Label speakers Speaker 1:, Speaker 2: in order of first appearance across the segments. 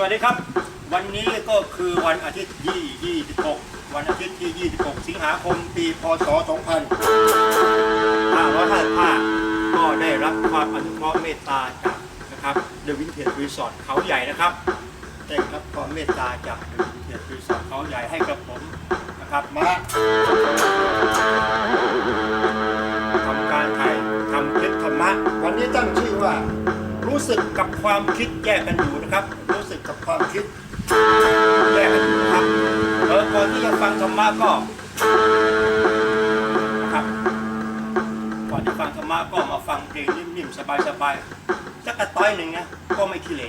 Speaker 1: สวัสดีครับ วันนี้ก็คือวันอาทิตย์ที่26 วันอาทิตย์ที่ 26 สิงหาคม ปี พศ 2555ก็ได้รับความอนุเคราะห์เมตตาจากนะครับ The Vintage Resort เขาใหญ่นะครับได้รับความเมตตาจาก The Vintage Resort เขาใหญ่ให้กับผมนะครับมาทำการถ่ายทำคลิปธรรมะ วันนี้ตั้งชื่อว่า รู้สึกกับความคิดแยกกันอยู่นะครับ กับความคิดแยกกันอยู่ครับเออก่อนที่จะฟังธรรมะก็นะครับก่อนที่ฟังธรรมะก็มาฟังเพลงนิ่มๆสบายๆสักกระต้อยหนึ่งนะก็ไม่ขี้เหร่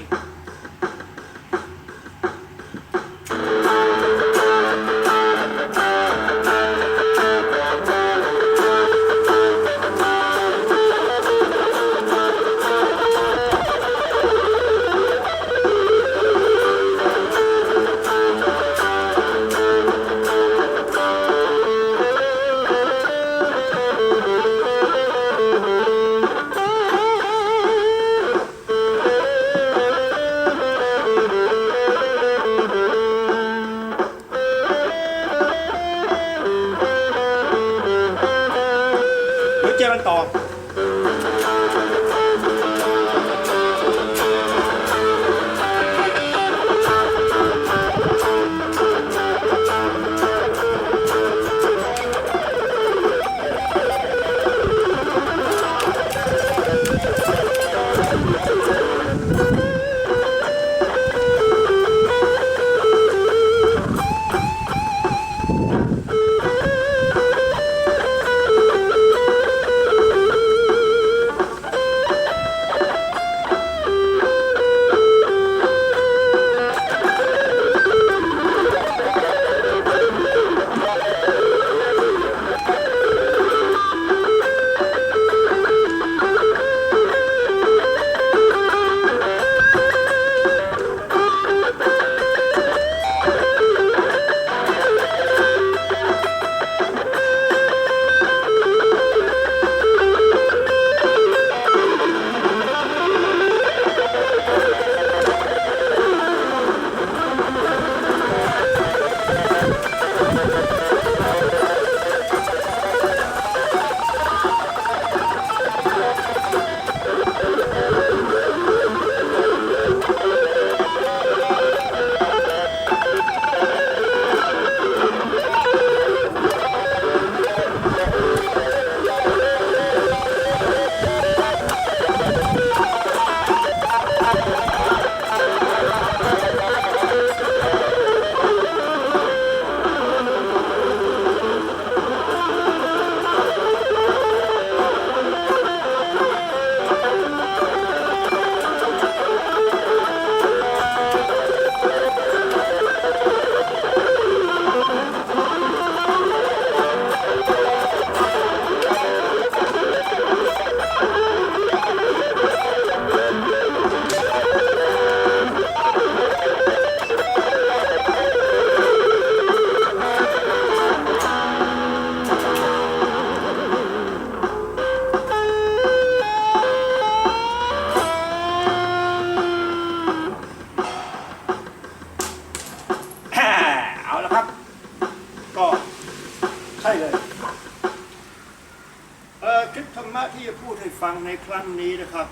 Speaker 1: ฟังในครั้งนี้นะครับ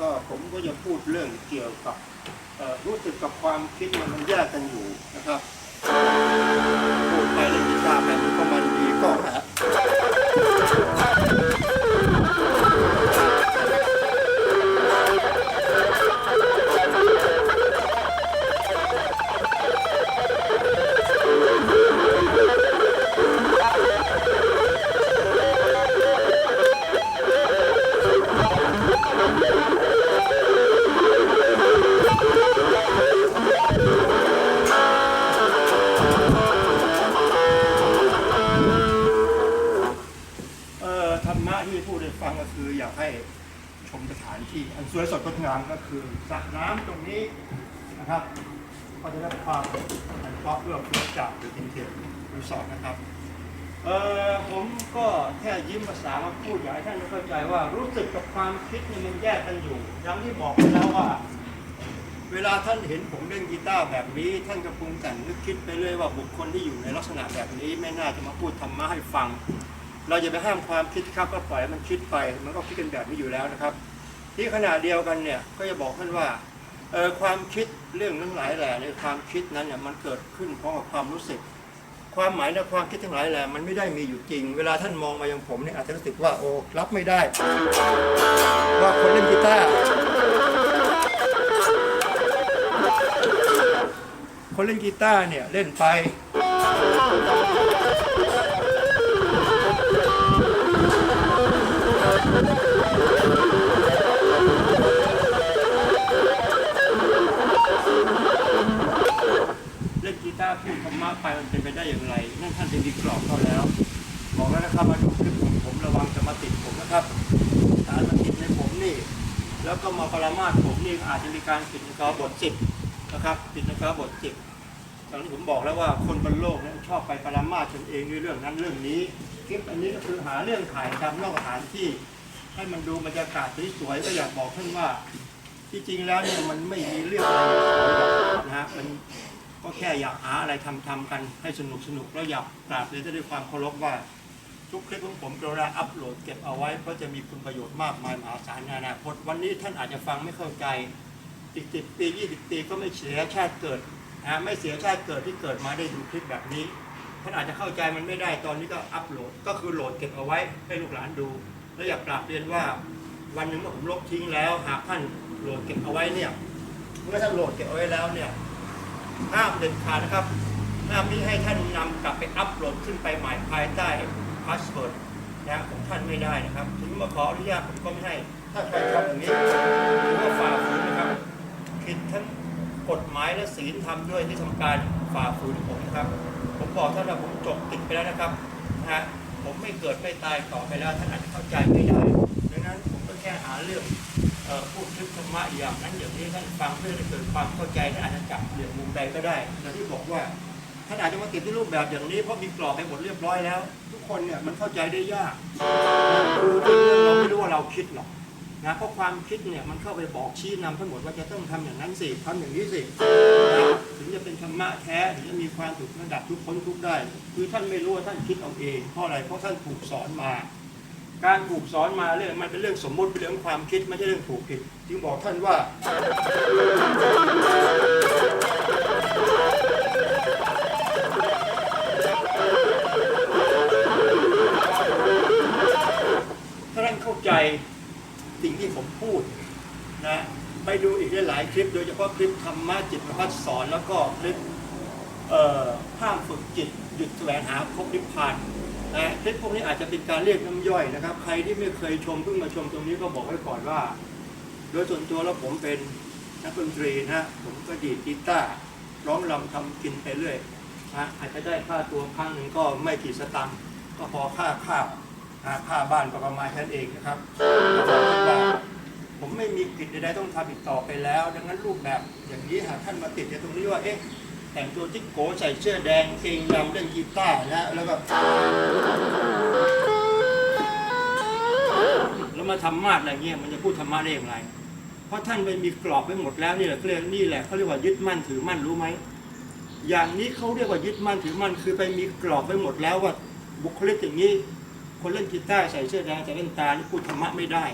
Speaker 1: ก็ผมก็จะพูดเรื่องเกี่ยวกับรู้สึกกับความคิดมันแยกกันอยู่นะครับพูดไปเล่นกีตาร์ไปมันก็มันดีก็หาะที่พูดให้ฟังก็คืออยากให้ชมสถานที่อันสวยสดงดงามก็คือสระน้ำตรงนี้นะครับก็จะได้ความอนุเคราะห์เอื้อเฟื้อจากหรืออินเทอร์รีสอร์ทนะครับเออผมก็แค่ยิ้มภาษามาพูดอยากให้ท่านเข้าใจว่ารู้สึกกับความคิดนี่มันแยกกันอยู่อย่างที่บอกไปแล้วว่า เวลาท่านเห็นผมเล่นกีตาร์แบบนี้ ท่านก็ปรุงแต่งนึกคิดไปเรื่อยว่าบุคคลที่อยู่ในลักษณะแบบนี้ ไม่น่าจะมาพูดธรรมะให้ฟัง เราจะไปห้ามความคิดครับก็ปล่อยมันคิดไป มันก็คิดกันแบบนี้อยู่แล้วนะครับ ที่ขณะเดียวกันเนี่ยก็จะบอกท่านว่าเออความคิดเรื่องทั้งหลายแหล่ในความคิดนั้นเนี่ยมันเกิดขึ้นพร้อมกับความรู้สึก ความหมายในความคิดทั้งหลายแหล่มันไม่ได้มีอยู่จริง เวลาท่านมองมาอย่างผมเนี่ยอาจจะรู้สึกว่าโอ้รับไม่ได้ ว่าคนเล่นกีตาร์คนเล่นกีตาร์เนี่ยเล่นไป พูดธรรมะไปมันเป็นไปได้อย่างไร นั่นท่านเป็นดีกรอบเขาแล้ว บอกแล้วนะครับมาดูคลิปของผมระวังจะมาติดผมนะครับสารมาติดในผมนี่ แล้วก็มาปรามาสผมนี่อาจจะมีการผิดในกาบทสิบนะครับผิดในกาบทสิบตอนที่ผมบอกแล้วว่าคนบนโลกนี่ยชอบไปปรามาสตนเองในเรื่องนั้นเรื่องนี้คลิปอันนี้ก็คือหาเรื่องถ่ายทำนอกสถานที่ ให้มันดูบรรยากาศสวยๆก็อยากบอกท่านว่าที่จริงแล้วเนี่ยมันไม่มีเรื่องอะไรนะฮะมัน ก็แค่อยากหาอะไรทำทำกันให้สนุกสนุกแล้วอยากกราบเลยนด้วยความเคารพว่า ทุกคลิปของผมกรุณาอัปโหลดเก็บเอาไว้เพราะจะมีคุณประโยชน์มากมายมหาศาลในอนาคตวันนี้ท่านอาจจะฟังไม่เข้าใจอีกสิบปียี่สิบปีก็ไม่เสียชาติเกิดนะไม่เสียชาติเกิดที่เกิดมาได้ดูคลิปแบบนี้ท่านอาจจะเข้าใจมันไม่ได้ตอนนี้ก็อัปโหลดก็คือโหลดเก็บเอาไว้ให้ลูกหลานดู แล้วอยากกราบเรียนว่า วันหนึ่งเมื่อผมลบทิ้งแล้ว หากท่านโหลดเก็บเอาไว้เนี่ยเมื่อท่านโหลดเก็บเอาไว้แล้วเนี่ย ห้ามเด็ดขาดนะครับ ห้ามมิให้ท่านนำกลับไปอัปโหลดขึ้นไปใหม่ภายใต้พาสเวิร์ดนะของท่านไม่ได้นะครับ ถึงมาขออนุญาตผมก็ไม่ให้ ถ้าใครทำอย่างนี้ถือว่าฝ่าฝืนนะครับผิดทั้งกฎหมายและศีลธรรมด้วยที่ทำการฝ่าฝืนผมนะครับ ผมบอกท่านว่าผมจบติดไปแล้วนะครับนะฮะผมไม่เกิดไม่ตายต่อไปแล้วท่านอาจจะเข้าใจไม่ได้ดังนั้นผมก็แค่หาเรื่อง พูดคลิปธรรมะอย่างนั้นอย่างนี้ท่านฟังเพื่อให้เกิดความเข้าใจท่านอาจจะจับเหลี่ยมมุมใดก็ได้อย่างที่บอกว่าท่านอาจจะมาติดในรูปแบบอย่างนี้เพราะมีกรอบไปหมดเรียบร้อยแล้ว ทุกคนเนี่ยมันเข้าใจได้ยากคือเราไม่รู้ว่าเราคิดหรอกนะเพราะความคิดเนี่ยมันเข้าไปบอกชี้นำทั้งหมดว่าจะต้องทำอย่างนั้นสิทำอย่างนี้สิถึงจะเป็นธรรมะแท้ถึงจะมีความถูกระดับทุกพ้นทุกได้ คือท่านไม่รู้ว่าท่านคิดเอาเองเพราะอะไรเพราะท่านถูกสอนมา การถูกสอนมาเรื่องมันเป็นเรื่องสมมุติเป็นเรื่องความคิดไม่ใช่เรื่องถูกผิดจึงบอกท่านว่า ถ้าท่านเข้าใจสิ่งที่ผมพูดนะไปดูอีกหลายๆคลิป โดยเฉพาะคลิปธรรมะจิตประพัฒสอนแล้วก็คลิปห้ามฝึกจิตหยุดแสวงหาพบนิพพาน คลิปพวกนี้อาจจะเป็นการเรียกน้ำย่อยนะครับ ใครที่ไม่เคยชมเพิ่งมาชมตรงนี้ก็บอกไว้ก่อนว่า โดยส่วนตัวแล้วผมเป็นนักดนตรีนะผมก็ดีดกีตาร์ร้องรำทำกินไปเรื่อยนะอาจจะได้ค่าตัวครั้งหนึ่งก็ไม่กี่สตังค์ก็พอค่าข้าวนะค่าบ้านก็ประมาณแค่นั้นเองนะครับผมไม่มีกิจใดๆต้องทำอีกต่อไปแล้ว ดังนั้นรูปแบบอย่างนี้หากท่านมาติดในตรงนี้ว่าเอ๊ะ แต่งตัวจิ๊กโกใส่เสื้อแดงเกงดำเล่นกีตาร์นะแล้วก็แล้วมาทำมาดอะไรเงี้ยมันจะพูดธรรมะได้อย่างไร เพราะท่านไปมีกรอบไว้หมดแล้วนี่แหละเรียกนี่แหละเขาเรียกว่ายึดมั่นถือมั่นรู้ไหมอย่างนี้เขาเรียกว่ายึดมั่นถือมั่นคือไปมีกรอบไว้หมดแล้วว่าบุคลิกอย่างนี้ คนเล่นกีตาร์ใส่เสื้อแดงใส่แว่นตานี่พูดธรรมะไม่ได้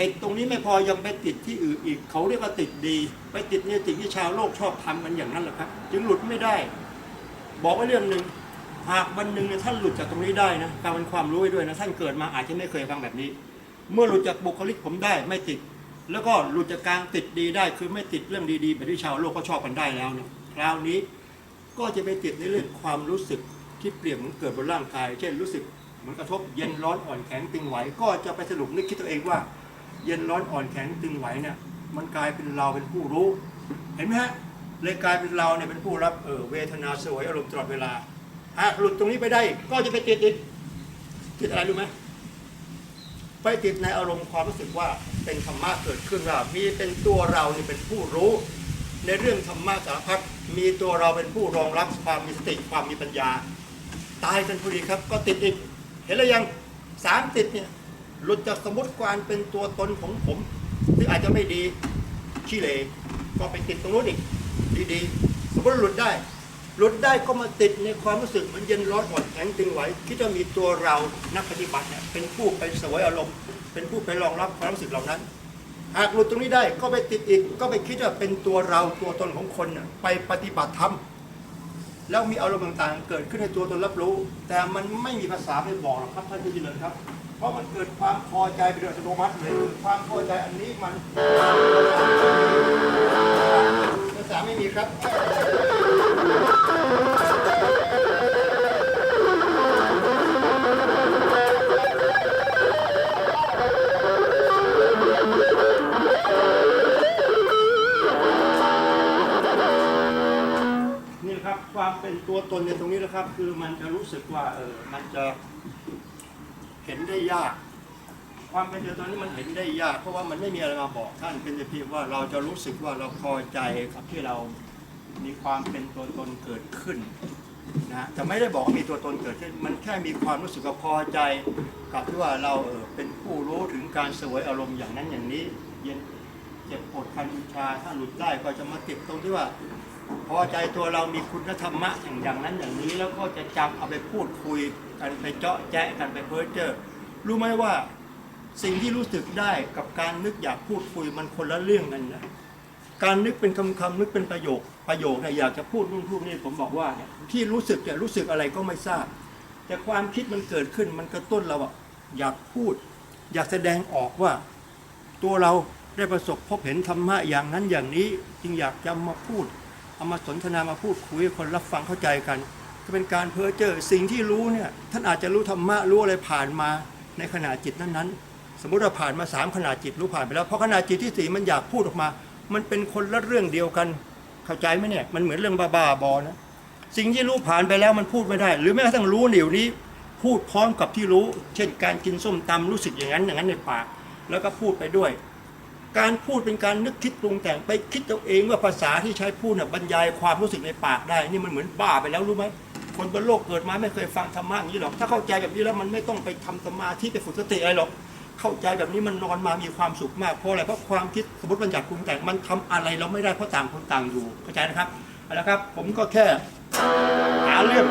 Speaker 1: ติดตรงนี้ไม่พอยังไปติดที่อื่นอีก เขาเรียกว่าติดดี ไปติดในสิ่งที่ชาวโลกชอบทำกันอย่างนั้นแหละครับ จึงหลุดไม่ได้ บอกไว้เรื่องหนึ่งหากวันหนึ่งเนี่ยท่านหลุดจากตรงนี้ได้นะการเป็นความรู้ไว้ด้วยนะท่านเกิดมาอาจจะไม่เคยฟังแบบนี้ เมื่อหลุดจากบุคลิกผมได้ไม่ติด แล้วก็หลุดจากการติดดีได้คือไม่ติดเรื่องดีๆแบบที่ชาวโลกก็ชอบกันได้แล้วเนี่ยคราวนี้ก็จะไปติดในเรื่องความรู้สึกที่เปลี่ยนมันเกิดบนร่างกาย เช่นรู้สึกเหมันกระทบเย็นร้อนอ่อนแข็งตึงไหว ก็จะไปสรุปนึกคิดตัวเองว่า เย็นร้อนอ่อนแข็งตึงไหวเนี่ย มันกลายเป็นเราเป็นผู้รู้ เห็นไหมฮะเลยกลายเป็นเราเนี่ยเป็นผู้รับเออเวทนาสวยอารมณ์ตลอดเวลาหากหลุดตรงนี้ไปได้ก็จะไปติดอีกติดอะไรรู้ไหมไปติดในอารมณ์ความรู้สึกว่าเป็นธรรมะเกิดขึ้นว่ามีเป็นตัวเราเนี่เป็นผู้รู้ ในเรื่องธรรมะสารพัดมีตัวเราเป็นผู้รองรับความมีสติความมีปัญญา ตายกันพอดีครับ ก็ติดอีกเห็นแล้วยังสามติดเนี่ย หลุดจากสมมติความเป็นตัวตนของผมซึ่งอาจจะไม่ดีขี้เหร่ก็ไปติดตรงนู้นอีกดีๆ สมมติหลุดได้ หลุดได้ก็มาติดในความรู้สึกมันเย็นร้อนอ่อนแข็งตึงไหวคิดว่ามีตัวเรานักปฏิบัติเนี่ยเป็นผู้ไปสวยอารมณ์ เป็นผู้ไปรองรับความรู้สึกเหล่านั้น หากหลุดตรงนี้ได้ก็ไปติดอีกก็ไปคิดว่าเป็นตัวเราตัวตนของคนน่ะไปปฏิบัติธรรม แล้วมีอารมณ์ต่างๆ เกิดขึ้นในตัวตนรับรู้ แต่มันไม่มีภาษาไปบอกหรอกครับท่านผู้เจริญครับ เพราะมันเกิดความพอใจไปโดยอัตโนมัติเลยคือความพอใจอันนี้มันภาษาไม่มีครับ ความเป็นตัวตนในตรงนี้นะครับ คือมันจะรู้สึกว่าเออมันจะเห็นได้ยาก ความเป็นตัวตนนี้มันเห็นได้ยาก เพราะว่ามันไม่มีอะไรมาบอกท่านเป็นแต่เพียงว่าเราจะรู้สึกว่าเราพอใจกับที่เรามีความเป็นตัวตนเกิดขึ้นนะฮะแต่ไม่ได้บอกว่ามีตัวตนเกิดขึ้นมันแค่มีความรู้สึกว่าพอใจ กับที่ว่าเราเออเป็นผู้รู้ถึงการเสวยอารมณ์อย่างนั้นอย่างนี้เย็น เจ็บปวดคันชาถ้าหลุดได้ก็จะมาติดตรงที่ว่า พอใจตัวเรามีคุณธรรมะอย่างอย่างนั้นอย่างนี้แล้วก็จะจำเอาไปพูดคุยกันไปเจาะแจ๊ะกันไปเพ้อเจ้อรู้ไหมว่าสิ่งที่รู้สึกได้กับการนึกอยากพูดคุยมันคนละเรื่องกันนะการนึกเป็นคำคำนึกเป็นประโยคประโยคเนี่ยอยากจะพูดนู่นพูดนี่ผมบอกว่าเนี่ยที่รู้สึกเนี่ยรู้สึกอะไรก็ไม่ทราบ แต่ความคิดมันเกิดขึ้นมันกระตุ้นเราอะอยากพูด อยากแสดงออกว่า ตัวเรา ได้ประสบพบเห็นธรรมะอย่างนั้นอย่างนี้จึงอยากจะมาพูดเอามาสนทนามาพูดคุยคนรับฟังเข้าใจกัน ก็เป็นการเพ้อเจ้อสิ่งที่รู้เนี่ยท่านอาจจะรู้ธรรมะรู้อะไรผ่านมาในขณะจิตนั้นๆ สมมุติว่าผ่านมาสามขณะจิตรู้ผ่านไปแล้วเพราะขณะจิตที่สี่มันอยากพูดออกมา มันเป็นคนละเรื่องเดียวกัน เข้าใจไหมเนี่ยมันเหมือนเรื่องบ้าๆบอๆนะสิ่งที่รู้ผ่านไปแล้วมันพูดไม่ได้ หรือแม้กระทั่งรู้เดี๋ยวนี้ พูดพร้อมกับที่รู้ เช่นการกินส้มตำรู้สึกอย่างนั้นอย่างนั้นในปาก แล้วก็พูดไปด้วย การพูดเป็นการนึกคิดปรุงแต่งไปคิดตัวเองว่าภาษาที่ใช้พูดน่ะบรรยายความรู้สึกในปากได้ นี่มันเหมือนบ้าไปแล้วรู้ไหมคนบนโลกเกิดมาไม่เคยฟังธรรมะอย่างนี้หรอกถ้าเข้าใจแบบนี้แล้วมันไม่ต้องไปทำสมาธิไปฝึกสติอะไรหรอกเข้าใจแบบนี้มันนอนมามีความสุขมากเพราะอะไรเพราะความคิดสมมติบัญญัติปรุงแต่งมันทำอะไรเราไม่ได้เพราะต่างคนต่างอยู่เข้าใจนะครับเอาละครับ ผมก็แค่หาเรื่อง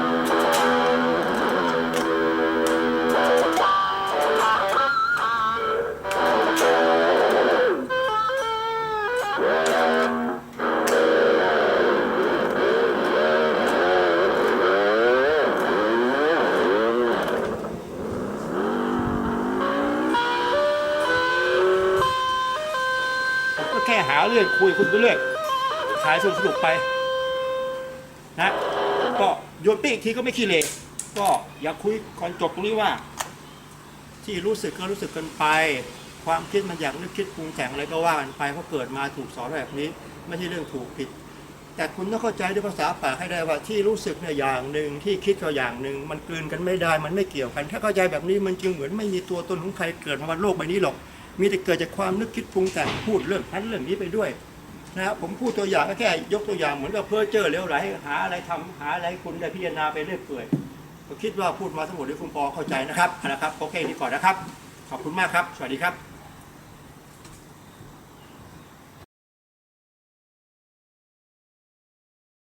Speaker 1: หาเรื่องคุยคุณไปเรื่อยขายสนุกสนุกไปนะก็โยนปีอีกทีก็ไม่ขี้เหร่ก็อยากคุยก่อนจบตรงนี้ว่า ที่รู้สึกก็รู้สึกกันไป ความคิดมันอยากนึกคิดปรุงแต่งอะไรก็ว่ากันไปเพราะเกิดมาถูกสอนแบบนี้ ไม่ใช่เรื่องถูกผิด แต่คุณต้องเข้าใจด้วยภาษาปากให้ได้ว่าที่รู้สึกเนี่ยอย่างหนึ่งที่คิดก็อย่างหนึ่งมันกลืนกันไม่ได้มันไม่เกี่ยวกัน ถ้าเข้าใจแบบนี้มันจึงเหมือนไม่มีตัวตนของใครเกิดมาบนโลกใบนี้หรอก มีแต่เกิดจากความนึกคิดปรุงแต่งพูดเรื่องนั้นเรื่องนี้ไปด้วยนะครับผมพูดตัวอย่างก็แค่ยกตัวอย่างเหมือนกับเพื่อเจอเลี้ยวไหลหาอะไรทำหาอะไรคุณได้พิจารณาไปเรื่อยเปื่อยก็คิดว่าพูดมาทั้งหมดที่คุณปอเข้าใจนะครับเอาละครับโอเคนี่ก่อนนะครับ ขอบคุณมากครับ สวัสดีครับ